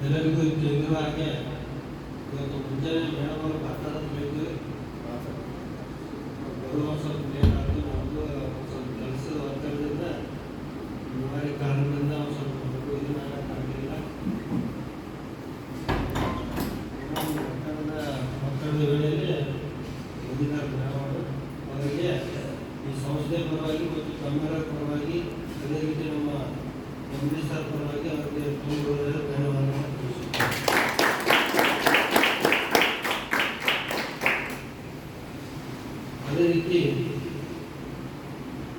ಎಲ್ಲರಿಗೂ ತಿಳಿದಿರುವ ಹಾಗೆ ಇವತ್ತು ಮುಂಜಾನೆ ಮೇಡಮ್ ಅವರು ಬರ್ತಾರೆ ಅಂತ ಹೇಳಿದ್ವಿ ಬರುವ ಸ್ವಲ್ಪ ಲೇಟ್ ಆಯಿತು ನಮಗೂ ಸ್ವಲ್ಪ ಕೆಲಸದ ಒತ್ತಡದಿಂದ ಅನಿವಾರ್ಯ ಕಾರಣದಿಂದ ಒಂದು ಸ್ವಲ್ಪ ನಮಗೂ ಇದು ಮಾಡೋಕ್ಕಾಗಲಿಲ್ಲ ಒತ್ತಡದ ಒತ್ತಡದ ವೇಳೆಯಲ್ಲಿ ಬಂದಿದ್ದಾರೆ ಮೇಡಮ್ ಅವರು ಅವರಿಗೆ ಈ ಸಂಸ್ಥೆ ಪರವಾಗಿ ಮತ್ತು ತಮ್ಮೆಲ್ಲರ ಪರವಾಗಿ ಅದೇ ರೀತಿ ನಮ್ಮ ಎಂ ಡಿ ಸರ್ ಪರವಾಗಿ ಅವರಿಗೆ ತುಂಬ ಧನ್ಯವಾದಗಳನ್ನು ತಿಳಿಸುತ್ತೇನೆ ಅದೇ ರೀತಿ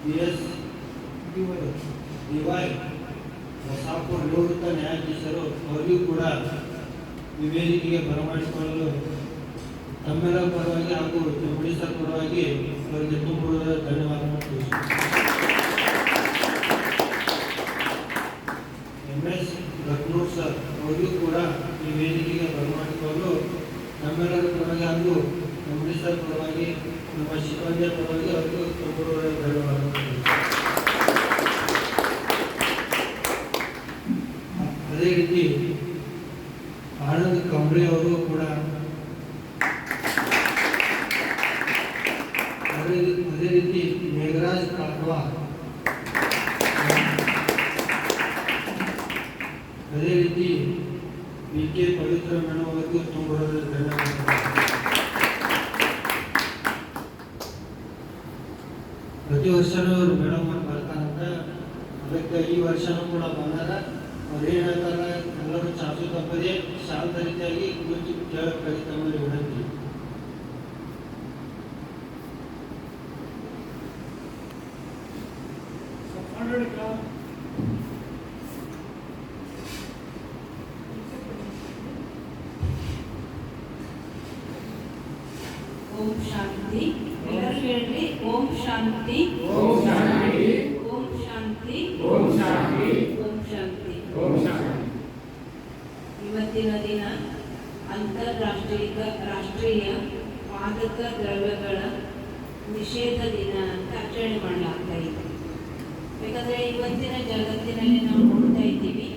B S. D Y. Basapura ನಿವೃತ್ತ ನ್ಯಾಯಾಧೀಶರು ಅವರಿಗೂ ಕೂಡ ಈ ವೇದಿಕೆಗೆ ಬರಮಾಡಿಕೊಳ್ಳಲು ತಮ್ಮೆಲ್ಲರ ಪರವಾಗಿ ಹಾಗೂ ಒಡಿಶಾ ಪರವಾಗಿ ಅವರಿಗೆ ತುಂಬ ಧನ್ಯವಾದಗಳನ್ನು ಎಂ ಎಸ್ ಲಕ್ನೂರ್ ಸರ್ ಅವರಿಗೂ ಕೂಡ ಈ ವೇದಿಕೆಗೆ ಬರಮಾಡಿಕೊಂಡು ನಮ್ಮೆಲ್ಲರ ಪರವಾಗಿ ಹಾಗೂ ಒಡಿಶಾ ಪರವಾಗಿ ನಮ್ಮ ಸಿಬ್ಬಂದಿಯ ಪರವಾಗಿ ಅವರಿಗೂ ತುಂಬ ಧನ್ಯವಾದಗಳು ಅದೇ ರೀತಿ ಆನಂದ್ ಕಂಬ್ಳಿ ಅವರು ಕೂಡ ಅದೇ ರೀತಿ ಅದೇ ರೀತಿ ಮೇಘರಾಜ್ ಕಾಟ್ವಾ ಅದೇ ರೀತಿ ಬಿ ಕೆ ಪವಿತ್ರ ಮೇಡಮ್ ಅವರಿಗೂ ತುಂಬ ಧನ್ಯವಾದಗಳು ಪ್ರತಿ ವರ್ಷನೂ ಇವರು ಮೇಡಮ್ ಅವ್ರು ಬರ್ತಾರಂತ ಅದಕ್ಕೆ ಈ ವರ್ಷನೂ ಕೂಡ ಬಂದಾರ ಅವ್ರು ಏನು ಹೇಳ್ತಾರೆ ಎಲ್ಲರೂ ಚಾಚು ತಪ್ಪದೆ ಶಾಂತ ರೀತಿಯಾಗಿ ಕುಳಿತು ಕೇಳಬೇಕಾಗಿ ತಮ್ಮಲ್ಲಿ ವಿನಂತಿ ಓಂ ಶಾಂತಿ ಎಲ್ಲರೂ ಹೇಳ್ರಿ ಓಂ ಶಾಂತಿ ಓಂ ಶಾಂತಿ ಓಂ ಶಾಂತಿ ಓಂ ಶಾಂತಿ ಓಂ ಶಾಂತಿ ಓಂ ಶಾಂತಿ ಇವತ್ತಿನ ದಿನ ಅಂತಾರಾಷ್ಟ್ರೀಯ ರಾಷ್ಟ್ರೀಯ ಮಾದಕ ದ್ರವ್ಯಗಳ ನಿಷೇಧ ದಿನ ಅಂತ ಆಚರಣೆ ಮಾಡಲಾಗ್ತಾ ಇದೆ. ಯಾಕಂದರೆ ಇವತ್ತಿನ ಜಗತ್ತಿನಲ್ಲಿ ನಾವು ನೋಡ್ತಾ ಇದ್ದೀವಿ,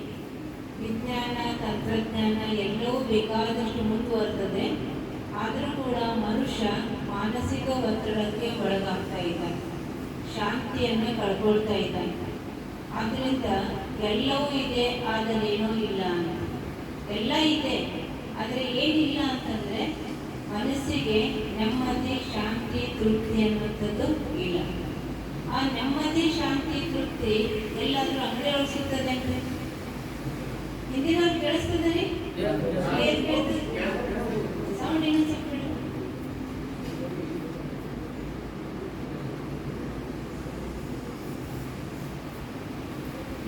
ವಿಜ್ಞಾನ, ತಂತ್ರಜ್ಞಾನ ಎಲ್ಲವೂ ಬೇಕಾದಷ್ಟು ಮುಂದುವರ್ತದೆ ಆದರೂ ಕೂಡ ಮನುಷ್ಯ ಮಾನಸಿಕ ಒತ್ತಡಕ್ಕೆ ಒಳಗಾಗ್ತಾ ಇದ್ದಾನೆ, ಶಾಂತಿಯನ್ನು ಕಳ್ಕೊಳ್ತಾ ಇದ್ದಾನೆ. ಆದ್ದರಿಂದ ಎಲ್ಲವೂ ಇದೆ, ಆದರೆ ಏನೂ ಇಲ್ಲ ಅಂತ. ಎಲ್ಲ ಇದೆ, ಆದರೆ ಏನಿಲ್ಲ ಅಂತಂದ್ರೆ ಮನಸ್ಸಿಗೆ ನೆಮ್ಮದಿ, ಶಾಂತಿ, ತೃಪ್ತಿ ಅನ್ನುವಂಥದ್ದು ಇಲ್ಲ. ಆ ನೆಮ್ಮದಿ, ಶಾಂತಿ, ತೃಪ್ತಿ ಎಲ್ಲಾದ್ರೂ ಅಂಗಡಿ ಒಳಗೆ ಸಿಗ್ತದೆ ಅಂದ್ರೆ? ಹಿಂದಿನ ಕೇಳಿಸ್ತದೆ ರೀ?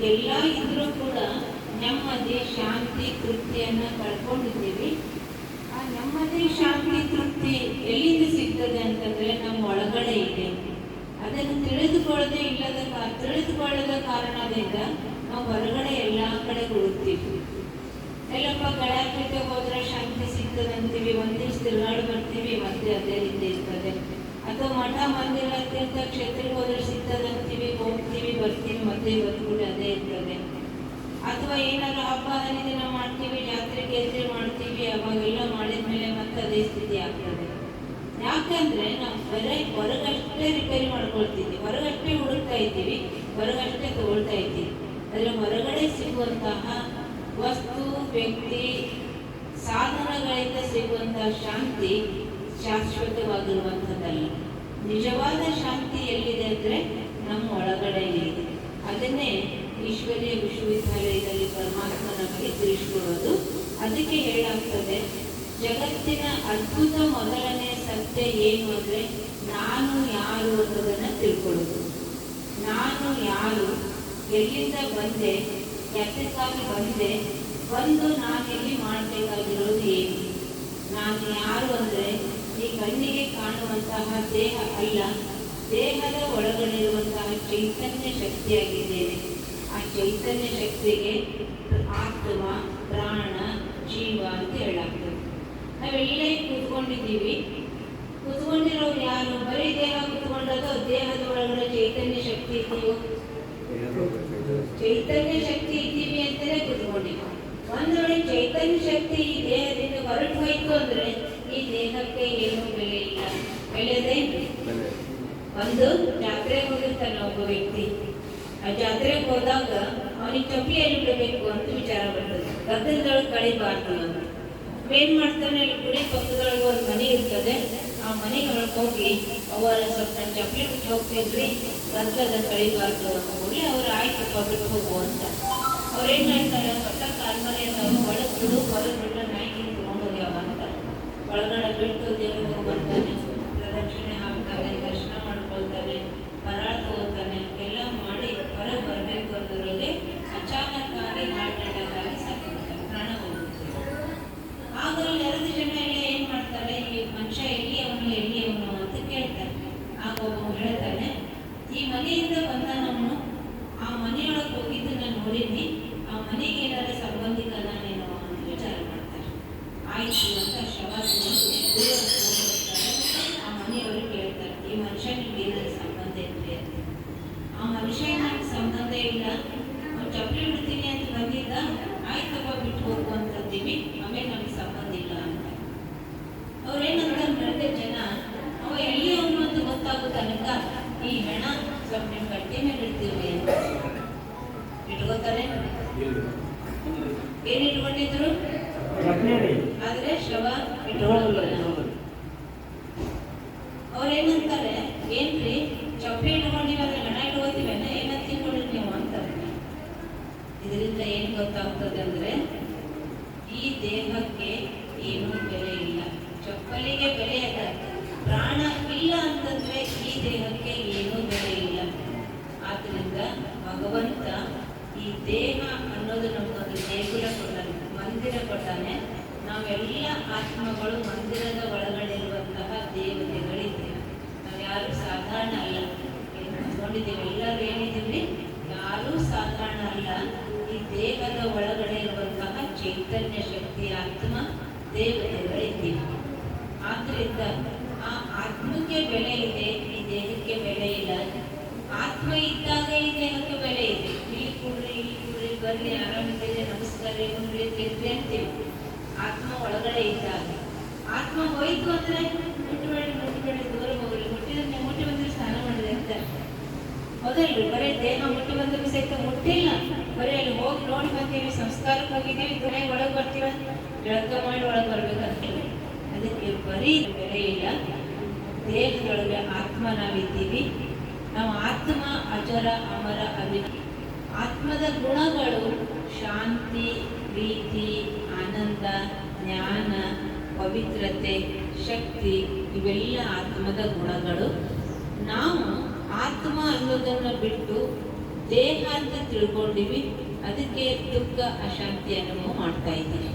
ಎಲ್ಲ ಇದ್ರೂ ಕೂಡ ನೆಮ್ಮದಿ, ಶಾಂತಿ, ತೃಪ್ತಿಯನ್ನ ಕಳ್ಕೊಂಡಿದ್ದೀವಿ. ಶಾಂತಿ, ತೃಪ್ತಿ ಎಲ್ಲಿಂದ ಸಿಗ್ತದೆ ಅಂತಂದ್ರೆ ನಮ್ಮ ಒಳಗಡೆ ಇದೆ. ಅದನ್ನು ತಿಳಿದುಕೊಳ್ಳದೆ ಇಲ್ಲದ ತಿಳಿದುಕೊಳ್ಳದ ಕಾರಣದಿಂದ ನಾವು ಹೊರಗಡೆ ಎಲ್ಲ ಕಡೆ ಹುಡುಕ್ತೀವಿ ಎಲ್ಲಪ್ಪ ಗಳಾಕೆ ಹೋದ್ರೆ ಶಾಂತಿ ಸಿಗ್ತದೆ ಅಂತೀವಿ ಒಂದಿಷ್ಟು ತಿರುಗಾಡಿ ಬರ್ತೀವಿ ಮತ್ತೆ ಅದೇ ರೀತಿ ಇರ್ತದೆ. ಅಥವಾ ಮಠ, ಮಂದಿರ ಅತ್ಯಂತ ಕ್ಷೇತ್ರಕ್ಕೆ ಹೋದ್ರೆ ಸಿಗ್ತದೆ ಅಂತೀವಿ, ಹೋಗ್ತೀವಿ, ಬರ್ತೀವಿ, ಮತ್ತೆ ಇವತ್ತು ಕೂಡ ಅದೇ ಇರ್ತದೆ. ಅಥವಾ ಏನಾದ್ರು ಹಬ್ಬ ಹರಿದಿನ ಮಾಡ್ತೀವಿ, ಜಾತ್ರೆ ಕೇಸರಿ ಮಾಡ್ತೀವಿ ಅವಾಗೆಲ್ಲ ಮಾಡಿದ್ಮೇಲೆ ಮತ್ತೆ ಅದೇ ಸ್ಥಿತಿ ಆಗ್ತದೆ. ಯಾಕಂದ್ರೆ ನಾವು ಬರೀ ಹೊರಗಷ್ಟೇ ರಿಪೇರಿ ಮಾಡ್ಕೊಳ್ತಿದ್ವಿ ಹೊರಗಷ್ಟೇ ಹುಡುಕ್ತಾ ಇದ್ದೀವಿ, ಹೊರಗಷ್ಟೇ ತಗೊಳ್ತಾ ಇದ್ದೀವಿ. ಆದರೆ ಹೊರಗಡೆ ಸಿಗುವಂತಹ ವಸ್ತು, ವ್ಯಕ್ತಿ, ಸಾಧನಗಳಿಂದ ಸಿಗುವಂತಹ ಶಾಂತಿ ಶಾಶ್ವತವಾಗಿರುವಂಥದ್ದಲ್ಲ. ನಿಜವಾದ ಶಾಂತಿ ಎಲ್ಲಿದೆ ಅಂದ್ರೆ ನಮ್ಮ ಒಳಗಡೆ ಇದೆ. ಅದನ್ನೇ ಈಶ್ವರೀಯ ವಿಶ್ವವಿದ್ಯಾಲಯದಲ್ಲಿ ಪರಮಾತ್ಮ ನಮಗೆ ತಿಳಿಸ್ಕೊಡೋದು. ಅದಕ್ಕೆ ಹೇಳಾಗ್ತದೆ, ಜಗತ್ತಿನ ಅದ್ಭುತ ಮೊದಲನೇ ಸತ್ಯ ಏನು ಅಂದ್ರೆ ನಾನು ಯಾರು ಅನ್ನೋದನ್ನ ತಿಳ್ಕೊಳ್ಳೋದು. ನಾನು ಯಾರು, ಎಲ್ಲಿಂದ ಬಂದೆ ಯಾತಕ್ಕಾಗಿ ಬಂದೆ, ಬಂದು ಎಲ್ಲಿ ಮಾಡಬೇಕಾಗಿರೋದು ಏನು? ನಾನು ಯಾರು ಅಂದ್ರೆ ಈ ಕಣ್ಣಿಗೆ ಕಾಣುವಂತಹ ದೇಹ ಅಲ್ಲ, ದೇಹದ ಒಳಗಡೆ ಇರುವಂತಹ ಚೈತನ್ಯ ಶಕ್ತಿಯಾಗಿದ್ದೇನೆ. ಆ ಚೈತನ್ಯ ಶಕ್ತಿಗೆ ಆತ್ಮ ಪ್ರಾಣ ಜೀವ ಅಂತ ಹೇಳಾಗ್ತದೆ ಇಲ್ಲೇ ಕೂತ್ಕೊಂಡಿದ್ದೀವಿ. ಕೂತ್ಕೊಂಡಿರೋರು ಯಾರು? ಬರೀ ದೇಹ ಕೂತ್ಕೊಂಡದೋ ದೇಹದ ಒಳಗಡೆ ಚೈತನ್ಯ ಶಕ್ತಿ ಇದೆಯೋ? ಚೈತನ್ಯ ಶಕ್ತಿ ಇದ್ದೀವಿ ಅಂತಲೇ ಕೂತ್ಕೊಂಡಿದ್ದೀವಿ. ಒಂದೊಳ್ಳೆ ಚೈತನ್ಯ ಶಕ್ತಿ ಈ ದೇಹದಿಂದ ಹೊರಟು ಹೋಯ್ತು ಅಂದ್ರೆ ಈ ದೇಹಕ್ಕೆ ಏನು ಬೆಲೆ ಇಲ್ಲ. ಒಂದು ಜಾತ್ರೆ ಹೋಗಿರ್ತಾನೆ ಒಬ್ಬ ವ್ಯಕ್ತಿ. ಆ ಜಾತ್ರೆಗೆ ಹೋದಾಗ ಅವನಿಗೆ ಚಪ್ಪಲಿ ಎಲ್ಲಿ ಬಿಡಬೇಕು ಅಂತ ವಿಚಾರ ಬರ್ತದೆ. ಗದ್ದಲದೊಳಗೆ ಕಳಿಬಾರ್ದು ಅಂತ ಏನು ಮಾಡ್ತಾನೆ, ಅಲ್ಲಿ ಗುಡಿ ಪಕ್ಕದೊಳಗೆ ಒಂದು ಮನೆ ಇರ್ತದೆ. ಆ ಮನೆಗೆ ಹೋಗಿ ಅವರ ಸ್ವಲ್ಪ ಚಪ್ಪಲಿ ಬಿಟ್ಟು ಹೋಗ್ತಿದ್ರಿ ಗದ್ದಲದ ಕಳಿಬಾರ್ದು ಹೋಗಿ ಅವ್ರು ಆಯ್ತಪ್ಪ ಬಿಟ್ಟು ಹೋಗು ಅಂತ. ಅವ್ರೇನ್ ಹೇಳ್ತಾರೆ ಹೊಸ ಕಾಲ್ಮನೆ ಅದಾವ ಒಳಗೆ ಬಿಡು, ಹೊರಗೆ ಬಿಟ್ಟು ನಾಯಿ ತಗೊಂಡು ಹೋಗ್ಯಾವ ಅಂತ. ಒಳಗಡೆ ಬಿಟ್ಟು ದೇವ್ರಿಗೆ ಬರ್ತಾನೆ. ಪ್ರದಕ್ಷಿಣೆ ಹಾಕ್ತಾನೆ, ದರ್ಶನ ಮಾಡ್ಕೊಳ್ತಾನೆ ಪರಾಳ ತಗೋತಾನೆ ಎಲ್ಲ ಮಾಡಿ ಹೊರಗೆ ಬರಬೇಕು ಅನ್ನೋದ್ರೊಳಗೆ ಅಚಾನಕ್ ಆಗಿ ಹಾರ್ಟ್ ಸಾಕಿಬಿಡ್ತಾನೆ ಪ್ರಾಣ ಹೋಗುತ್ತೆ ಆಗಲೂ ಎರಡು ಜನ ಎಲ್ಲ ಏನ್ ಮಾಡ್ತಾರೆ ಈ ಮನುಷ್ಯ ಎಲ್ಲಿ ಅವನು ಎಲ್ಲಿ ಅವನು ಅಂತ ಕೇಳ್ತಾರೆ ಆಗ ಒಬ್ಬ ಹೇಳ್ತಾನೆ ಈ ಮನೆಯಿಂದ ಬಂದ ಅವನು ಆ ಮನೆಯೊಳಗೆ ಹೋಗಿದ್ದನ್ನ ನೋಡಿದ್ನಿ ಆ ಮನೆಗೆ ಏನಾದ್ರೆ ಸಂಬಂಧಿಕನೇನೋ ಅಂತ ವಿಚಾರ ಮಾಡ್ತಾರೆ ಆಯ್ತು ಅಂತ ಶವ ತಗೊಂಡು ದೂರ ಹೋಗ್ಬಿಡ್ತಾರೆ. ಆ ಮನೆಯವರು ಕೇಳ್ತಾರೆ ಈ ಮನುಷ್ಯ ನಿಮ್ಗೆ ಏನಾದ್ರು ಸಂಬಂಧ ಇದ್ರೆ ಅಂತ ಆ ಮನುಷ್ಯ ನನಗೆ ಸಂಬಂಧ ಇಲ್ಲ ಅವ್ನು ಚಪ್ಪಲಿ ಬಿಡ್ತೀನಿ ಅಂತ ಬಂದಿದ್ದ ಆಯ್ತಪ್ಪ ಬಿಟ್ಟು ಹೋಗು ಅಂತಂತೀವಿ ಆಮೇಲೆ ನಮಗೆ ಸಂಬಂಧ ಇಲ್ಲ ಅಂತ ಅವ್ರೇನಂತ ನಡೆದ ಜನ ಅವ ಎಲ್ಲಿ ಅವನು ಅಂತ ಗೊತ್ತಾಗೋ ತನಕ ಈ ಹೆಣ ಸ್ವಲ್ಪ ನಿಮ್ಮ ಕಟ್ಟಿ ಮೇಲೆ ಇಡ್ತೀವಿ ಅಂತ ಇಟ್ಕೋತಾರೆ ಏನ್ ಇಟ್ಕೊಂಡಿದ್ರು? ಆದ್ರೆ ಶವ ಇಟ್ಕೊಳ್ಳೋಲ್ಲ ಅವ್ರೇನಂತಾರೆ ಏನ್ರಿ ಚಪ್ಪಲಿ ಇಟ್ಕೊಂಡಿರೋದ್ರೆ ಹಣ ಇಟ್ಕೋತೀವೇನ ಏನಂತ ತಿಳ್ಕೊಂಡಿರಿ ನೀವು ಅಂತಾರೆ ಇದರಿಂದ ಏನ್ ಗೊತ್ತಾಗ್ತದೆ ಅಂದ್ರೆ ಈ ದೇಹಕ್ಕೆ ಏನೂ ಬೆಲೆ ಇಲ್ಲ ಚಪ್ಪಲಿಗೆ ಬೆಲೆ ಅದ ಪ್ರಾಣ ಇಲ್ಲ ಅಂತಂದ್ರೆ ಈ ದೇಹಕ್ಕೆ ಏನೂ ಬೆಲೆ ಇಲ್ಲ ಆದ್ರಿಂದ ಭಗವಂತ ಈ ದೇಹ ಅನ್ನೋದು ನಮಗೊಂದು ದೇಗುಲ ಕೊಟ್ಟಾನೆ ಮಂದಿರ ಕೊಟ್ಟಾನೆ ನಾವೆಲ್ಲ ಆತ್ಮಗಳು ಮಂದಿರದ ಒಳಗಡೆ ಇರುವಂತಹ ನಾವು ಯಾರು ಸಾಧಾರಣ ಅಲ್ಲ. ಏನ್ ಅಂದ್ಕೊಂಡಿದ್ದೀವಿ ಎಲ್ಲರೂ ಏನಿದ್ದೀವಿ? ಯಾರೂ ಸಾಧಾರಣ ಅಲ್ಲ. ಈ ದೇಹದ ಒಳಗಡೆ ಇರುವಂತಹ ಚೈತನ್ಯ ಶಕ್ತಿ, ಆತ್ಮ ದೇವತೆಗಳಿದ್ದೀವಿ. ಆದ್ರಿಂದ ಆ ಆತ್ಮಕ್ಕೆ ಬೆಲೆ ಇದೆ, ಈ ದೇಹಕ್ಕೆ ಬೆಲೆ ಇಲ್ಲ. ಆತ್ಮ ಇದ್ದಾಗ ಈ ದೇಹಕ್ಕೆ ಬೆಲೆ ಇದೆ. ನಮಸ್ಕಾರ ತಿರ್ರಿ ಅಂತೀವಿ. ಆತ್ಮ ಒಳಗಡೆ ಇದ್ದಾಗ. ಆತ್ಮ ಹೋಯ್ತು ಅಂದ್ರೆ ಮುಟ್ಟಬೇಡಿ ಮುಟ್ಟಬೇಡಿ ದೂರ ಹೋಗ್ರಿ ಮುಟ್ಟಿದ್ರೆ ಮುಟ್ಟಿ ಬಂದ್ರೆ ಸ್ನಾನ ಮಾಡಿದೆ ಅಂತ ಹೌದಲ್ರಿ ಬರೀ ದೇಹ ಮುಟ್ಟಿ ಬಂದ್ರೆ ಸಹಿತ ಮುಟ್ಟಿಲ್ಲ. ಬರೀ ಅಲ್ಲಿ ಹೋಗಿ ನೋಡಿ ಬಂದೀವಿ, ಸಂಸ್ಕಾರಕ್ಕೆ ಹೋಗಿದ್ದೀವಿ ಕೊನೆಗೆ ಒಳಗೆ ಬರ್ತೀವ ಬೆಳಕ ಮಾಡಿ ಒಳಗೆ ಬರ್ಬೇಕಂತೀವಿ ಅದಕ್ಕೆ ಬರೀ ಬೆಲೆ ಇಲ್ಲ. ದೇಹದೊಳಗೆ ಆತ್ಮ ನಾವಿದ್ದೀವಿ. ನಾವು ಆತ್ಮ, ಅಜರ, ಅಮರ ಅಭಿ ಆತ್ಮದ ಗುಣಗಳು ಶಾಂತಿ, ಪ್ರೀತಿ, ಆನಂದ, ಜ್ಞಾನ, ಪವಿತ್ರತೆ, ಶಕ್ತಿ ಇವೆಲ್ಲ ಆತ್ಮದ ಗುಣಗಳು. ನಾವು ಆತ್ಮ ಅನ್ನೋದನ್ನು ಬಿಟ್ಟು ದೇಹ ಅಂತ ತಿಳ್ಕೊಂಡಿವಿ, ಅದಕ್ಕೆ ದುಃಖ, ಅಶಾಂತಿ ಅನುಭವ ಮಾಡ್ತಾ ಇದ್ದೀವಿ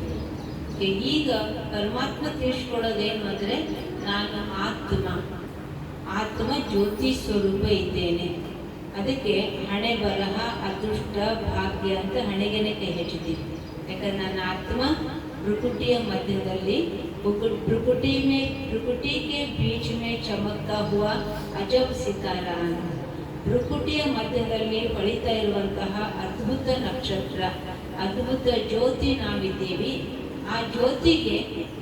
ಈಗ ಪರಮಾತ್ಮ ತಿಳಿಸ್ಕೊಳ್ಳೋದೇನು ಅಂದರೆ, ನಾನು ಆತ್ಮ ಆತ್ಮ ಜ್ಯೋತಿ ಸ್ವರೂಪ ಇದ್ದೇನೆ. ಅದಕ್ಕೆ ಹಣೆ ಬರಹ, ಅದೃಷ್ಟ, ಭಾಗ್ಯ ಅಂತ ಹಣೆಗೆನೆ ಕೈ ಹೆಚ್ಚುತ್ತೀವಿ ಯಾಕಂದ್ರೆ ನನ್ನ ಆತ್ಮ ಭ್ರುಕುಟಿಯ ಮಧ್ಯದಲ್ಲಿ, ಭ್ರುಕುಟಿ ಮೇ, ಭ್ರುಕುಟಿಗೆ ಬೀಚ್ ಮೇ ಚಮಕ್ತಾ ಹುವ ಅಜಬ್ ಸಿತಾರ ಮಧ್ಯದಲ್ಲಿ ಹೊಳಿತಾ ಇರುವಂತಹ ಅದ್ಭುತ ನಕ್ಷತ್ರ, ಅದ್ಭುತ ಜ್ಯೋತಿ ನಾವಿದ್ದೀವಿ. ಆ ಜ್ಯೋತಿಗೆ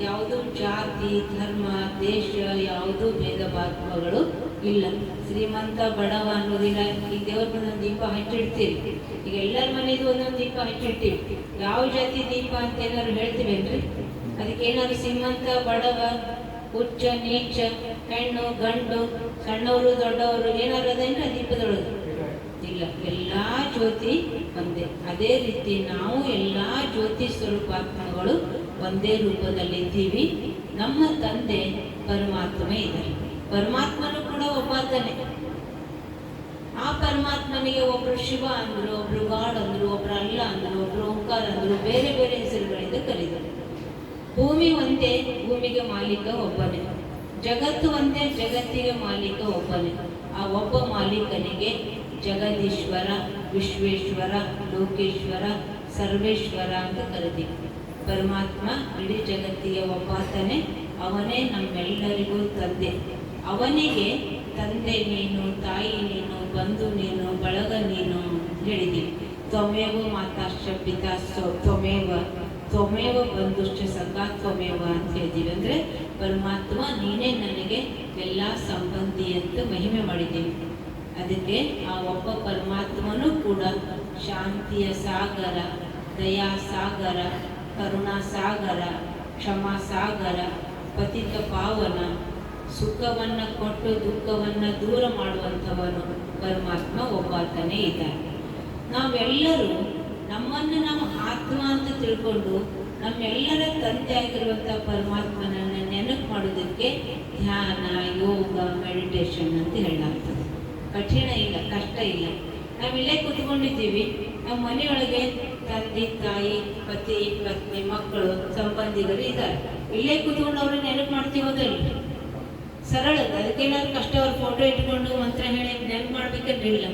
ಯಾವುದು ಜಾತಿ, ಧರ್ಮ, ದೇಶ, ಯಾವುದು ಭೇದ ಭಾವಗಳು ಇಲ್ಲ. ಶ್ರೀಮಂತ ಬಡವ ಅನ್ನೋದಿಲ್ಲ ಈ ದೇವ್ರ ಒಂದೊಂದು ದೀಪ ಹಚ್ಚಿಡ್ತೀವಿ. ಈಗ ಎಲ್ಲರ ಮನೆಯದು ಒಂದೊಂದು ದೀಪ ಹಚ್ಚಿಡ್ತೀವಿ. ಯಾವ ಜಾತಿ ದೀಪ ಅಂತ ಏನಾದ್ರು ಹೇಳ್ತೀವೇನ್ರಿ ಅದಕ್ಕೆ ಏನಾದ್ರು ಶ್ರೀಮಂತ, ಬಡವ ಉಚ್ಚ ನೀಚ, ಹೆಣ್ಣು, ಗಂಡು, ಸಣ್ಣವರು, ದೊಡ್ಡವರು ಏನಾದ್ರು ಅದೇನ್ರಿ ದೀಪದೊಳಗೆ? ಇಲ್ಲ. ಎಲ್ಲಾ ಜ್ಯೋತಿ ಒಂದೇ. ಅದೇ ರೀತಿ ನಾವು ಎಲ್ಲಾ ಜ್ಯೋತಿ ಸ್ವರೂಪಾತ್ಮಗಳು ಒಂದೇ ರೂಪದಲ್ಲಿದ್ದೀವಿ ನಮ್ಮ ತಂದೆ ಪರಮಾತ್ಮ ಇದ್ದಾರೆ. ಪರಮಾತ್ಮನು ಕೂಡ ಆ ಪರಮಾತ್ಮನಿಗೆ ಒಬ್ರು ಶಿವ ಅಂದ್ರು, ಒಬ್ರು ಗಾಡ್ ಅಂದ್ರು, ಒಬ್ರು ಅಲ್ಲ ಅಂದ್ರು, ಒಬ್ರು ಓಂಕಾರ ಅಂದ್ರು, ಬೇರೆ ಬೇರೆ ಹೆಸರುಗಳಿಂದ ಕರೀತಾರೆ. ಭೂಮಿ ಒಂದೇ, ಭೂಮಿಗೆ ಮಾಲೀಕ ಒಬ್ಬನೇ. ಜಗತ್ತು ಒಂದೇ, ಜಗತ್ತಿಗೆ ಮಾಲೀಕ ಒಬ್ಬನೇ. ಆ ಒಬ್ಬ ಮಾಲೀಕನಿಗೆ ಜಗದೀಶ್ವರ, ವಿಶ್ವೇಶ್ವರ, ಲೋಕೇಶ್ವರ, ಸರ್ವೇಶ್ವರ ಅಂತ ಕರೆದಿವೆ ಪರಮಾತ್ಮ ಇಡೀ ಜಗತ್ತಿಗೆ ಒಬ್ಬಾತನೇ ಅವನೇ ನಮ್ಮೆಲ್ಲರಿಗೂ ತಂದೆ. ಅವನಿಗೆ ತಂದೆ ನೀನು, ತಾಯಿ ನೀನು, ಬಂಧು ನೀನು, ಬಳಗ ನೀನು ಹೇಳಿದೆ. ಹೇಳಿದ್ದೀವಿ ತ್ವಮೇವ ಮಾತಾಶ್ಚ ಪಿತಾಶ್ಚ ತ್ವಮೇವ ತ್ವಮೇವ ಬಂಧುಶ್ಚ ಸಂಘ ತ್ವಮೇವ ಅಂತ ಹೇಳಿದ್ದೀವಿ ಅಂದರೆ ಪರಮಾತ್ಮ ನೀನೇ ನನಗೆ ಎಲ್ಲ ಸಂಬಂಧಿ ಅಂತ ಮಹಿಮೆ ಮಾಡಿದ್ದೀವಿ ಅದಕ್ಕೆ ಆ ಒಬ್ಬ ಪರಮಾತ್ಮನೂ ಕೂಡ ಶಾಂತಿಯ ಸಾಗರ, ದಯಾ ಸಾಗರ, ಕರುಣಾ ಸಾಗರ, ಕ್ಷಮಾ ಸಾಗರ, ಪತಿತ ಪಾವನ ಸುಖವನ್ನು ಕೊಟ್ಟು ದುಃಖವನ್ನು ದೂರ ಮಾಡುವಂಥವನು ಪರಮಾತ್ಮ ಒಬ್ಬಾತನೇ ಇದ್ದಾನೆ. ನಾವೆಲ್ಲರೂ ನಮ್ಮನ್ನು ನಾವು ಆತ್ಮ ಅಂತ ತಿಳ್ಕೊಂಡು ನಮ್ಮೆಲ್ಲರ ತಂದೆ ಆಗಿರುವಂಥ ಪರಮಾತ್ಮನನ್ನು ನೆನಪು ಮಾಡೋದಕ್ಕೆ ಧ್ಯಾನ, ಯೋಗ ಮೆಡಿಟೇಷನ್ ಅಂತ ಹೇಳಲಾಗ್ತದೆ. ಕಠಿಣ ಇಲ್ಲ, ಕಷ್ಟ ಇಲ್ಲ. ನಾವಿಲ್ಲೇ ಕೂತ್ಕೊಂಡಿದ್ದೀವಿ. ನಮ್ಮ ಮನೆಯೊಳಗೆ ತಂದೆ, ತಾಯಿ, ಪತಿ, ಪತ್ನಿ, ಮಕ್ಕಳು ಸಂಬಂಧಿಕರು ಇದ್ದಾರೆ. ಇಲ್ಲೇ ಕೂತ್ಕೊಂಡು ಅವ್ರನ್ನ ನೆನಪು ಮಾಡ್ತೀವೋದಿಲ್ಲ ಸರಳ ಅದು. ಅದಕ್ಕೇನಾದ್ರು ಕಷ್ಟ ಅವ್ರ ಫೋಟೋ ಇಟ್ಕೊಂಡು ಮಂತ್ರ ಹೇಳಿ ನೆನಪು ಮಾಡ್ಬೇಕಂದ್ರಿಲ್ಲ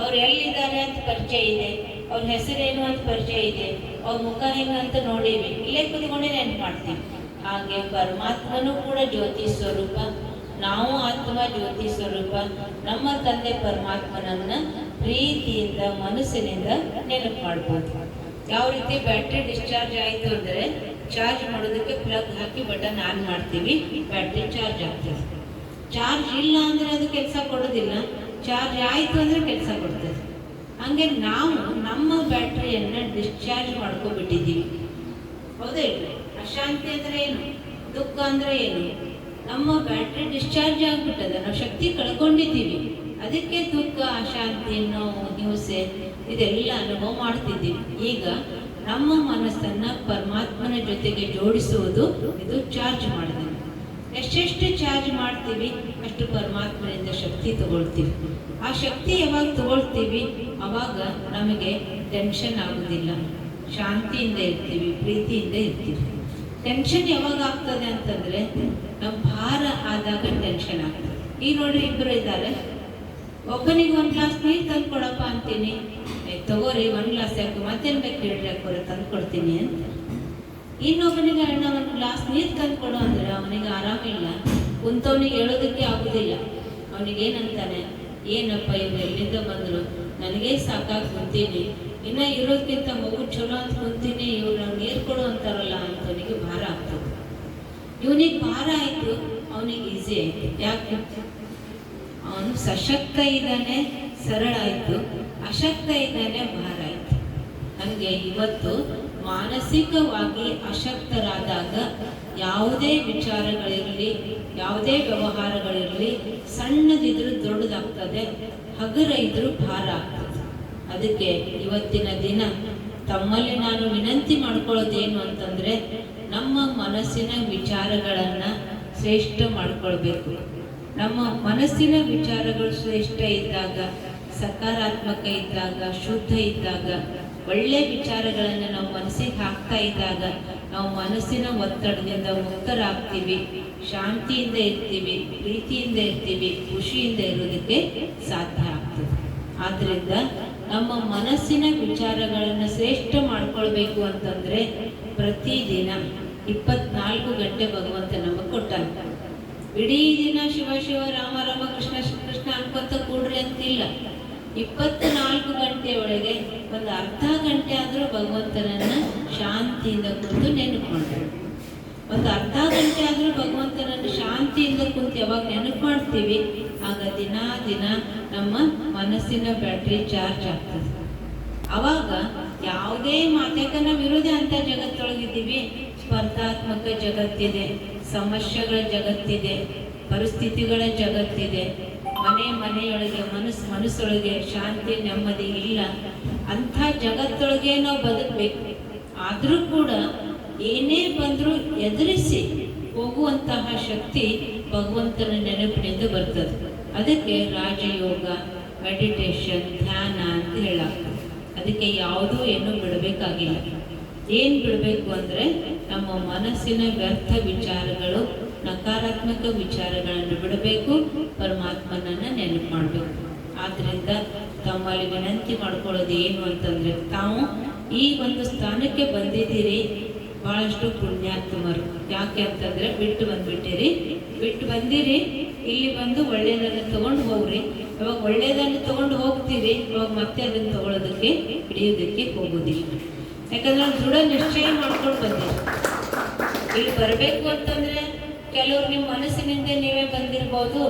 ಅವ್ರು ಎಲ್ಲಿದ್ದಾರೆ ಅಂತ ಪರಿಚಯ ಇದೆ, ಅವ್ರ ಹೆಸರೇನು ಅಂತ ಪರಿಚಯ ಇದೆ, ಅವ್ರ ಮುಖ ಏನು ಅಂತ ನೋಡೀವಿ ಇಲ್ಲೇ ಕುತ್ಕೊಂಡೇ ನೆನಪು ಮಾಡ್ತೀವಿ. ಹಾಗೆ ಪರಮಾತ್ಮನೂ ಕೂಡ ಜ್ಯೋತಿ ಸ್ವರೂಪ, ನಾವು ಆತ್ಮ ಜ್ಯೋತಿ ಸ್ವರೂಪ, ನಮ್ಮ ತಂದೆ ಪರಮಾತ್ಮನನ್ನ ಪ್ರೀತಿಯಿಂದ, ಮನಸ್ಸಿನಿಂದ ನೆನಪು ಮಾಡ್ಬೋದು. ಯಾವ ರೀತಿ ಬ್ಯಾಟ್ರಿ ಡಿಸ್ಚಾರ್ಜ್ ಆಯಿತು ಅಂದರೆ ಚಾರ್ಜ್ ಮಾಡೋದಕ್ಕೆ ಪ್ಲಗ್ ಹಾಕಿ ಬಟನ್ ಆನ್ ಮಾಡ್ತೀವಿ, ಬ್ಯಾಟ್ರಿ ಚಾರ್ಜ್ ಆಗ್ತದೆ. ಚಾರ್ಜ್ ಇಲ್ಲ ಅಂದರೆ ಅದು ಕೆಲಸ ಕೊಡೋದಿಲ್ಲ. ಚಾರ್ಜ್ ಆಯಿತು ಅಂದರೆ ಕೆಲಸ ಕೊಡ್ತದೆ. ಹಂಗೆ ನಾವು ನಮ್ಮ ಬ್ಯಾಟ್ರಿಯನ್ನು ಡಿಸ್ಚಾರ್ಜ್ ಮಾಡ್ಕೊಬಿಟ್ಟಿದ್ದೀವಿ. ಹೌದೇ ಅಶಾಂತಿ ಅಂದರೆ ಏನು? ದುಃಖ ಅಂದರೆ ಏನು? ನಮ್ಮ ಬ್ಯಾಟ್ರಿ ಡಿಸ್ಚಾರ್ಜ್ ಆಗಿಬಿಟ್ಟದ. ನಾವು ಶಕ್ತಿ ಕಳ್ಕೊಂಡಿದ್ದೀವಿ. ಅದಕ್ಕೆ ದುಃಖ, ಅಶಾಂತಿ, ನೋವು, ಹಿಂಸೆ ಇದೆಲ್ಲ ಅನುಭವ ಮಾಡ್ತಿದ್ದೀವಿ. ಈಗ ನಮ್ಮ ಮನಸ್ಸನ್ನ ಪರಮಾತ್ಮನ ಜೊತೆಗೆ ಜೋಡಿಸುವುದು ಇದು ಚಾರ್ಜ್ ಮಾಡಿದೆ. ಎಷ್ಟೆಷ್ಟು ಚಾರ್ಜ್ ಮಾಡ್ತೀವಿ, ಅಷ್ಟು ಪರಮಾತ್ಮನಿಂದ ಶಕ್ತಿ ತಗೊಳ್ತೀವಿ. ಆ ಶಕ್ತಿ ಯಾವಾಗ ತಗೊಳ್ತೀವಿ, ಅವಾಗ ನಮಗೆ ಟೆನ್ಷನ್ ಆಗೋದಿಲ್ಲ. ಶಾಂತಿಯಿಂದ ಇರ್ತೀವಿ, ಪ್ರೀತಿಯಿಂದ ಇರ್ತೀವಿ. ಟೆನ್ಷನ್ ಯಾವಾಗ ಆಗ್ತದೆ ಅಂತಂದ್ರೆ ನಾವು ಭಾರ ಆದಾಗ ಟೆನ್ಷನ್ ಆಗ್ತದೆ. ಈ ನೋಡ್ರಿ ಇಬ್ಬರು ಇದ್ದಾರೆ. ಒಬ್ಬನಿಗೆ ಒಂದು ಗ್ಲಾಸ್ ನೀರು ತಂದು ಕೊಡಪ್ಪ ಅಂತೀನಿ ತಗೋರಿ, ಒಂದು ಗ್ಲಾಸ್ ಯಾಕೆ ಮತ್ತೇನು ಬೇಕು ಹೇಳ್ರಿ, ಯಾಕೆ ತಂದು ಕೊಡ್ತೀನಿ ಅಂತ. ಇನ್ನೊಬ್ಬನಿಗೆ ಅಣ್ಣ ಒಂದು ಗ್ಲಾಸ್ ನೀರು ತಂದು ಕೊಡು ಅಂದ್ರೆ ಅವನಿಗೆ ಆರಾಮಿಲ್ಲ ಕುಂತವನಿಗೆ ಹೇಳೋದಕ್ಕೆ ಆಗುದಿಲ್ಲ. ಅವನಿಗೆ ಏನಂತಾನೆ, ಏನಪ್ಪ ಇವ್ರು ಎಲ್ಲಿಂದ ಬಂದರು? ನನಗೆ ಸಾಕಾಗಿ ಕುಂತೀನಿ. ಇನ್ನ ಇರೋದಕ್ಕಿಂತ ಮಗು ಚಲೋ ಅಂತ ಕುಂತೀನಿ. ಇವ್ರು ನೀರು ಕೊಡು ಅಂತಾರಲ್ಲ ಅಂತವನಿಗೆ ಭಾರ ಆಗ್ತದೆ. ಇವನಿಗೆ ಭಾರ ಆಯ್ತು. ಅವನಿಗೆ ಈಸಿ ಆಯ್ತು. ಯಾಕೆ? ಅವನು ಸಶಕ್ತ ಇದ್ದಾನೆ, ಸರಳ ಆಯ್ತು. ಅಶಕ್ತ ಇದ್ದಾನೆ, ಭಾರ ಆಯ್ತು. ಹಂಗೆ ಇವತ್ತು ಮಾನಸಿಕವಾಗಿ ಅಶಕ್ತರಾದಾಗ ಯಾವುದೇ ವಿಚಾರಗಳಿರಲಿ, ಯಾವುದೇ ವ್ಯವಹಾರಗಳಿರಲಿ ಸಣ್ಣದಿದ್ರೂ ದೊಡ್ಡದಾಗ್ತದೆ ಹಗುರ ಇದ್ರೂ ಭಾರ ಅದಕ್ಕೆ ಇವತ್ತಿನ ದಿನ ತಮ್ಮಲ್ಲಿ ನಾನು ವಿನಂತಿ ಮಾಡ್ಕೊಳ್ಳೋದೇನು ಅಂತಂದ್ರೆ, ನಮ್ಮ ಮನಸ್ಸಿನ ವಿಚಾರಗಳನ್ನ ಶ್ರೇಷ್ಠ ಮಾಡ್ಕೊಳ್ಬೇಕು. ನಮ್ಮ ಮನಸ್ಸಿನ ವಿಚಾರಗಳು ಶ್ರೇಷ್ಠ ಇದ್ದಾಗ, ಸಕಾರಾತ್ಮಕ ಇದ್ದಾಗ, ಶುದ್ಧ ಇದ್ದಾಗ ಒಳ್ಳೆ ವಿಚಾರಗಳನ್ನು ನಾವು ಮನಸ್ಸಿಗೆ ಹಾಕ್ತಾ ಇದ್ದಾಗ ನಾವು ಮನಸ್ಸಿನ ಒತ್ತಡದಿಂದ ಮುಕ್ತರಾಗ್ತೀವಿ, ಶಾಂತಿಯಿಂದ ಇರ್ತೀವಿ, ಪ್ರೀತಿಯಿಂದ ಇರ್ತೀವಿ, ಖುಷಿಯಿಂದ ಇರೋದಕ್ಕೆ ಸಾಧ್ಯ ಆಗ್ತದೆ. ಆದ್ರಿಂದ ನಮ್ಮ ಮನಸ್ಸಿನ ವಿಚಾರಗಳನ್ನು ಶ್ರೇಷ್ಠ ಮಾಡ್ಕೊಳ್ಬೇಕು ಅಂತಂದ್ರೆ ಪ್ರತಿದಿನ ಇಪ್ಪತ್ನಾಲ್ಕು ಗಂಟೆ ಭಗವಂತ ನಮಗೆ ಕೊಟ್ಟ ಇಡೀ ದಿನ ಶಿವ ಶಿವ ರಾಮ ರಾಮ ಕೃಷ್ಣ ಕೃಷ್ಣ ಅನ್ಕೊತ ಕೂಡ್ರಿ ಅಂತಿಲ್ಲ. ಇಪ್ಪತ್ನಾಲ್ಕು ಗಂಟೆ ಒಳಗೆ ಒಂದು ಅರ್ಧ ಗಂಟೆ ಆದರೂ ಭಗವಂತನನ್ನು ಶಾಂತಿಯಿಂದ ಕುಂತು ನೆನಪು ಒಂದು ಅರ್ಧ ಗಂಟೆ ಆದರೂ ಭಗವಂತನನ್ನು ಶಾಂತಿಯಿಂದ ಕುಂತು ಯಾವಾಗ ನೆನಪು ಮಾಡ್ತೀವಿ, ಆಗ ದಿನ ದಿನ ನಮ್ಮ ಮನಸ್ಸಿನ ಬ್ಯಾಟ್ರಿ ಚಾರ್ಜ್ ಆಗ್ತದೆ. ಅವಾಗ ಯಾವುದೇ ಮಾತೇಕ ನಾವು ಇರೋದೇ ಅಂತ ಜಗತ್ತೊಳಗಿದ್ದೀವಿ. ಸ್ಪರ್ಧಾತ್ಮಕ ಜಗತ್ತಿದೆ, ಸಮಸ್ಯೆಗಳ ಜಗತ್ತಿದೆ, ಪರಿಸ್ಥಿತಿಗಳ ಜಗತ್ತಿದೆ. ಮನೆ ಮನೆಯೊಳಗೆ, ಮನಸ್ಸು ಮನಸ್ಸೊಳಗೆ ಶಾಂತಿ, ನೆಮ್ಮದಿ ಇಲ್ಲ. ಅಂಥ ಜಗತ್ತೊಳಗೆ ನಾವು ಬದುಕಬೇಕು. ಆದರೂ ಕೂಡ ಏನೇ ಬಂದರೂ ಎದುರಿಸಿ ಹೋಗುವಂತಹ ಶಕ್ತಿ ಭಗವಂತನ ನೆನಪಿನಿಂದ ಬರ್ತದೆ. ಅದಕ್ಕೆ ರಾಜಯೋಗ ಮೆಡಿಟೇಷನ್ ಧ್ಯಾನ ಅಂತ ಹೇಳಾಗ್ತದೆ ಅದಕ್ಕೆ ಯಾವುದೂ ಏನು ಬಿಡಬೇಕಾಗಿಲ್ಲ. ಏನು ಬಿಡಬೇಕು ಅಂದರೆ ನಮ್ಮ ಮನಸ್ಸಿನ ವ್ಯರ್ಥ ವಿಚಾರಗಳು ನಕಾರಾತ್ಮಕ ವಿಚಾರಗಳನ್ನು ಬಿಡಬೇಕು, ಪರಮಾತ್ಮನನ್ನು ನೆನಪು ಮಾಡಬೇಕು. ಆದ್ದರಿಂದ ತಮ್ಮಲ್ಲಿ ವಿನಂತಿ ಮಾಡ್ಕೊಳ್ಳೋದು ಏನು ಅಂತಂದರೆ, ತಾವು ಈ ಒಂದು ಸ್ಥಾನಕ್ಕೆ ಬಂದಿದ್ದೀರಿ, ಬಹಳಷ್ಟು ಪುಣ್ಯಾತ್ಮರು. ಯಾಕೆ ಅಂತಂದರೆ, ಬಿಟ್ಟು ಬಂದ್ಬಿಟ್ಟಿರಿ. ಬಿಟ್ಟು ಬಂದಿರಿ, ಇಲ್ಲಿ ಬಂದು ಒಳ್ಳೆಯದನ್ನು ತಗೊಂಡು ಹೋಗ್ರಿ. ಇವಾಗ ಒಳ್ಳೆಯದನ್ನು ತಗೊಂಡು ಹೋಗ್ತೀರಿ, ಇವಾಗ ಮತ್ತೆ ಅದನ್ನು ತಗೊಳ್ಳೋದಕ್ಕೆ, ಹಿಡಿಯೋದಕ್ಕೆ ಹೋಗೋದಿಲ್ಲ. ಯಾಕಂದ್ರೆ ದೃಢ ನಿಶ್ಚಯ ಮಾಡ್ಕೊಂಡು ಬಂದಿರಿ ಇಲ್ಲಿ ಬರಬೇಕು ಅಂತಂದ್ರೆ ಕೆಲವರು ನಿಮ್ಮ ಮನಸ್ಸಿನಿಂದ ನೀವೇ ಬಂದಿರ್ಬೋದು.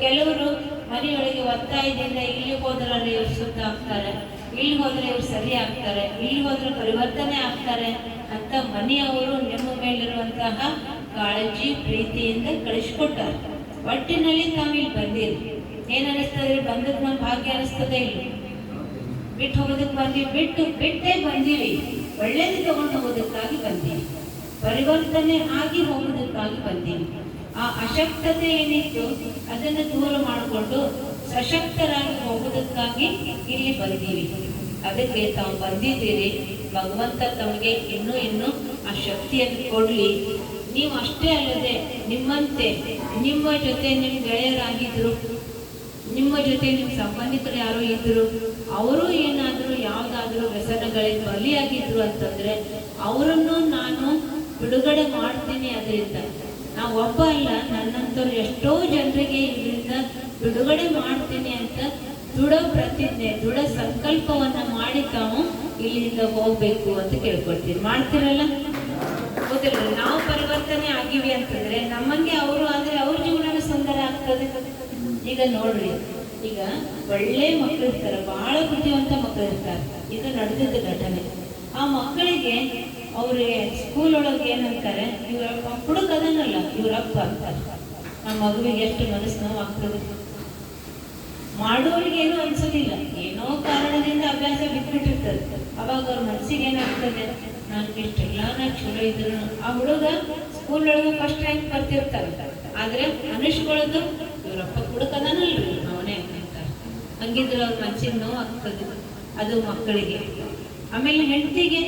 ಕೆಲವರು ಮನೆಯೊಳಗೆ ಒತ್ತಾಯದಿಂದ ಇಲ್ಲಿ ಹೋದ್ರೆ ಇವ್ರು ಶುದ್ಧ ಆಗ್ತಾರೆ ಇಲ್ಲಿ ಹೋದ್ರೆ ಇವ್ರು ಸರಿ ಆಗ್ತಾರೆ ಇಲ್ಲಿ ಹೋದ್ರೆ ಪರಿವರ್ತನೆ ಆಗ್ತಾರೆ ಅಂತ ಮನೆಯವರು ನಿಮ್ಮ ಮೇಲಿರುವಂತಹ ಕಾಳಜಿ, ಪ್ರೀತಿಯಿಂದ ಕಳಿಸ್ಕೊಟ್ಟಾರೆ. ಒಟ್ಟಿನಲ್ಲಿ ನಾವು ಇಲ್ಲಿ ಬಂದಿರಿ. ಏನ್ ಅನಿಸ್ತದೆ? ಬಂದದ್ ನಮ್ ಭಾಗ್ಯ ಅನಿಸ್ತದೆ ಇಲ್ಲಿ. ಬಿಟ್ಟು ಹೋಗೋದಕ್ಕೆ ಬಂದಿವಿ ಬಿಟ್ಟು ಬಿಟ್ಟೇ ಬಂದೀವಿ ಒಳ್ಳೇದು ತಗೊಂಡು ಹೋಗೋದಕ್ಕಾಗಿ ಬಂದೀವಿ ಪರಿವರ್ತನೆ ಆಗಿ ಹೋಗುವುದಕ್ಕಾಗಿ ಬಂದೀನಿ. ಆ ಅಶಕ್ತತೆ ಏನಿತ್ತು ಅದನ್ನು ದೂರ ಮಾಡಿಕೊಂಡು ಸಶಕ್ತರಾಗಿ ಹೋಗುವುದಕ್ಕಾಗಿ ಇಲ್ಲಿ ಬಂದೀವಿ. ಅದಕ್ಕೆ ತಾವು ಬಂದಿದ್ದೀರಿ. ಭಗವಂತ ತಮಗೆ ಇನ್ನೂ ಇನ್ನೂ ಆ ಶಕ್ತಿಯನ್ನು ಕೊಡಲಿ. ನೀವು ಅಷ್ಟೇ ಅಲ್ಲದೆ ನಿಮ್ಮಂತೆ ನಿಮ್ಮ ಜೊತೆ ನಿಮ್ಮ ಗೆಳೆಯರಾಗಿದ್ರು ನಿಮ್ಮ ಜೊತೆ ನಿಮ್ಮ ಸಂಬಂಧಿಕರು ಯಾರು ಇದ್ರು ಅವರು ಏನಾದರೂ ಯಾವುದಾದ್ರೂ ವ್ಯಸನಗಳಿಗೆ ಬಲಿಯಾಗಿದ್ರು ಅಂತಂದ್ರೆ ಅವರನ್ನು ನಾನು ಬಿಡುಗಡೆ ಮಾಡ್ತೀನಿ ಅದರಿಂದ. ನಾವು ಒಬ್ಬ ಅಲ್ಲ, ನನ್ನಂತವ್ರು ಎಷ್ಟೋ ಜನರಿಗೆ ಇದರಿಂದ ಬಿಡುಗಡೆ ಮಾಡ್ತೀನಿ ಅಂತ ದೃಢ ಪ್ರತಿಜ್ಞೆ, ದೃಢ ಸಂಕಲ್ಪವನ್ನ ಮಾಡಿ ತಾವು ಇಲ್ಲಿಂದ ಹೋಗ್ಬೇಕು ಅಂತ ಕೇಳ್ಕೊಳ್ತೀವಿ ಮಾಡ್ತೀರಲ್ಲ? ಹೌದಿಲ್ಲ ನಾವು ಪರಿವರ್ತನೆ ಆಗಿವಿ ಅಂತಂದ್ರೆ ನಮ್ಮಂಗೆ ಅವರು, ಆದ್ರೆ ಅವ್ರ ಜೀವನ ಸುಂದರ ಆಗ್ತದೆ. ಈಗ ನೋಡ್ರಿ, ಈಗ ಒಳ್ಳೆ ಮಕ್ಕಳು ಇರ್ತಾರೆ ಬಹಳ ಬುದ್ಧಿವಂತ ಮಕ್ಕಳು ಇರ್ತಾರೆ. ಇದು ನಡೆದಿದ್ದ ಘಟನೆ. ಆ ಮಕ್ಕಳಿಗೆ ಅವ್ರಿಗೆ ಸ್ಕೂಲ್ ಒಳಗೆ ಏನಂತಾರೆ, ಇವ್ರ ಹುಡುಕದನ್ನಲ್ಲ ಇವ್ರ ಇವ್ರಪ್ಪ ಅಂತಾರೆ ನಮ್ಮ ಮಗುವಿಗೆ ಎಷ್ಟು ಮನಸ್ಸು ನೋವು ಆಗ್ತದೆ ಮಾಡೋರಿಗೆ ಏನೂ ಅನ್ಸೋದಿಲ್ಲ. ಏನೋ ಕಾರಣದಿಂದ ಅಭ್ಯಾಸ ಬಿಟ್ಬಿಟ್ಟಿರ್ತದೆ ಅವಾಗ ಅವ್ರ ಮನಸ್ಸಿಗೆ ಏನಾಗ್ತದೆ? ನಾನು ಇಷ್ಟೆಲ್ಲ ನಾ ಚಲೋ ಇದ್ರು ಆ ಹುಡುಗ ಸ್ಕೂಲ್ ಒಳಗೆ ಫಸ್ಟ್ ರ್ಯಾಂಕ್ ಬರ್ತಿರ್ತಾರೆ ಆದ್ರೆ ಅನುಷ್ಕೊಳ್ಳೋದು ಇವರಪ್ಪ ಹುಡುಕದನಲ್ರಿ ಅವನೇ ಅಂತಾರೆ ಹಂಗಿದ್ರೆ ಅವ್ರ ಮನಸ್ಸಿಗೆ ನೋವು ಆಗ್ತದೆ ಅದು ಮಕ್ಕಳಿಗೆ. ಆಮೇಲೆ ಹೆಂಡತಿಗೆ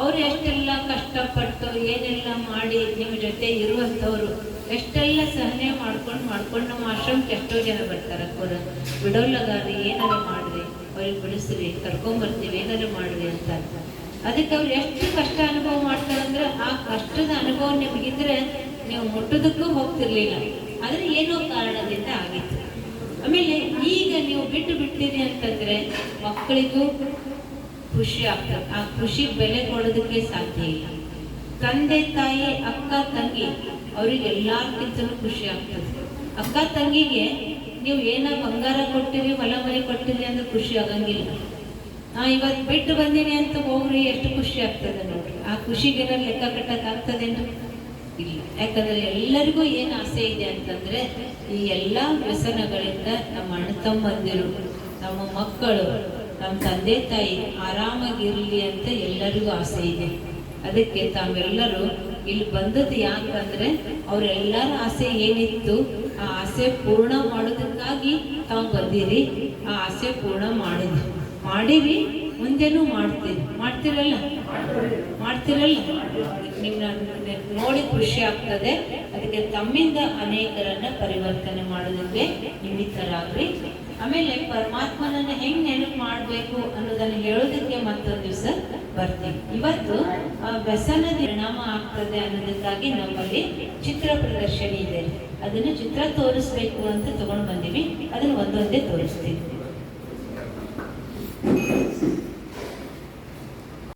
ಅವ್ರು ಎಷ್ಟೆಲ್ಲ ಕಷ್ಟಪಟ್ಟು ಏನೆಲ್ಲ ಮಾಡಿ ನಿಮ್ಮ ಜೊತೆ ಇರುವಂಥವ್ರು, ಎಷ್ಟೆಲ್ಲ ಸಹನೆ ಮಾಡ್ಕೊಂಡು ಮಾಡ್ಕೊಂಡು ನಮ್ಮ ಆಶ್ರಮಕ್ಕೆ ಎಷ್ಟೋ ಜನ ಬರ್ತಾರೆ ಅಕ್ಕೋರು. ಬಿಡೋಲ್ಲಗಾರಿ ಏನಾರು ಮಾಡ್ರಿ, ಅವ್ರಿಗೆ ಬಿಡಿಸ್ರಿ ಕರ್ಕೊಂಬರ್ತೀವಿ ಏನಾದ್ರು ಮಾಡ್ರಿ ಅಂತ. ಅದಕ್ಕೆ ಅವ್ರು ಎಷ್ಟು ಕಷ್ಟ ಅನುಭವ ಮಾಡ್ತಾರಂದ್ರೆ ಆ ಕಷ್ಟದ ಅನುಭವ ನಿಮಗಿದ್ರೆ ನೀವು ಮುಟ್ಟೋದಕ್ಕೂ ಹೋಗ್ತಿರ್ಲಿಲ್ಲ. ಆದರೆ ಏನೋ ಕಾರಣದಿಂದ ಆಗಿತ್ತು. ಆಮೇಲೆ ಈಗ ನೀವು ಬಿಟ್ಟು ಬಿಡ್ತೀರಿ ಅಂತಂದ್ರೆ, ಮಕ್ಕಳಿಗೂ ಖುಷಿ ಆಗ್ತದೆ ಆ ಖುಷಿ ಬೆಲೆ ಕೊಡೋದಕ್ಕೆ ಸಾಧ್ಯ ಇಲ್ಲ. ತಂದೆ, ತಾಯಿ, ಅಕ್ಕ, ತಂಗಿ ಅವ್ರಿಗೆ ಎಲ್ಲಾರ್ಕಿಂತಲೂ ಖುಷಿ ಆಗ್ತದೆ ಅಕ್ಕ, ತಂಗಿಗೆ ನೀವು ಏನ ಬಂಗಾರ ಕೊಟ್ಟಿರಿ ಹೊಲ ಮನೆ ಕೊಟ್ಟಿರಿ ಅಂದ್ರೆ ಖುಷಿ ಆಗಂಗಿಲ್ಲ. ನಾ ಇವತ್ತು ಬಿಟ್ಟು ಬಂದೀನಿ ಅಂತ ಹೋಗ್ರಿ, ಎಷ್ಟು ಖುಷಿ ಆಗ್ತದೆ ನೋಡ್ರಿ. ಆ ಖುಷಿಗೆ ಏನಾದ್ರು ಲೆಕ್ಕ ಕಟ್ಟಕ್ ಆಗ್ತದೇನು ಇಲ್ಲ. ಯಾಕಂದ್ರೆ ಎಲ್ಲರಿಗೂ ಏನು ಆಸೆ ಇದೆ ಅಂತಂದ್ರೆ, ಈ ಎಲ್ಲ ವ್ಯಸನಗಳಿಂದ ನಮ್ಮ ಅಣ್ಣ ತಮ್ಮಂದಿರು, ನಮ್ಮ ಮಕ್ಕಳು ನಮ್ಮ ತಂದೆ ತಾಯಿ ಆರಾಮಾಗಿರಲಿ ಅಂತ ಎಲ್ಲರಿಗೂ ಆಸೆ ಇದೆ. ಅದಕ್ಕೆ ತಾವೆಲ್ಲರೂ ಇಲ್ಲಿ ಬಂದದ್ದು ಯಾಕಂದ್ರೆ ಅವರೆಲ್ಲರ ಆಸೆ ಏನಿತ್ತು, ಆ ಆಸೆ ಪೂರ್ಣ ಮಾಡೋದಕ್ಕಾಗಿ ತಾವು ಬಂದಿರಿ, ಆ ಆಸೆ ಪೂರ್ಣ ಮಾಡಿದ್ರಿ. ಮಾಡಿರಿ, ಮುಂದೆನೂ ಮಾಡ್ತೀರಿ. ಮಾಡ್ತಿರಲ್ಲ? ಮಾಡ್ತಿರಲ್ಲ? ನಿಮ್ಮನ್ನ ನೋಡಿ ಖುಷಿ ಆಗ್ತದೆ. ಅದಕ್ಕೆ ತಮ್ಮಿಂದ ಅನೇಕರನ್ನ ಪರಿವರ್ತನೆ ಮಾಡೋದಕ್ಕೆ ನಿಮಿತ್ತರಾಗ್ರಿ. ಆಮೇಲೆ ಪರಮಾತ್ಮನನ್ನ ಹೆಂಗ್ ನೆನಪು ಮಾಡಬೇಕು ಅನ್ನೋದನ್ನ ಹೇಳೋದಕ್ಕೆ ಮತ್ತೊಂದು ದಿವಸ ಬರ್ತೀವಿ. ಇವತ್ತು ವ್ಯಸನದ ಪರಿಣಾಮ ಆಗ್ತದೆ ಅನ್ನೋದಕ್ಕಾಗಿ ನಮ್ಮಲ್ಲಿ ಚಿತ್ರ ಪ್ರದರ್ಶನ ಇದೆ. ಅದನ್ನ ಚಿತ್ರ ತೋರಿಸ್ಬೇಕು ಅಂತ ತಗೊಂಡು ಬಂದೀವಿ. ಅದನ್ನ ಒಂದೊಂದೇ ತೋರಿಸ್ತೀವಿ.